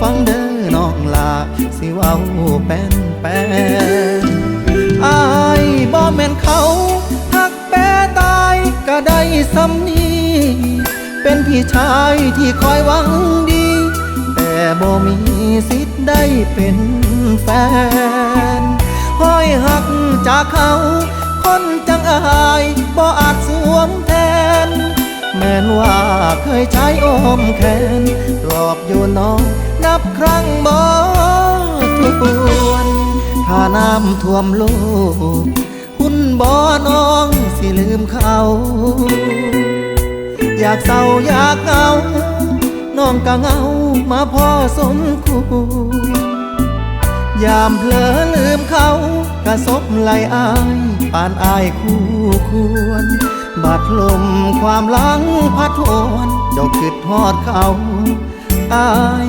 ฟังเด้อน้องลาสิเว้าเป็นแปนอายบ่แม่นเขาหักแปรตายก็ได้สำนีเป็นพี่ชายที่คอยหวังดี แต่บ่มีสิทธิ์ได้เป็นแฟนห้อยหักจากเขาคนจังอายบ่อาจสวมแทน แม้นว่าเคยใช้อมแขนปลอบอยู่น้อง นับครั้งบ่ทวนถ้าน้ำท่วมโลกคุณบ่น้องสิลืมเขา อยากเศร้าอยากเหงา น้องก็เหงามาพ่อสมควรยามเผลอลืมเขากระซบไหลอายปานอายคู่ควรบาดลมความหลังพัดโวนเจ้าคิดฮอดเขาอาย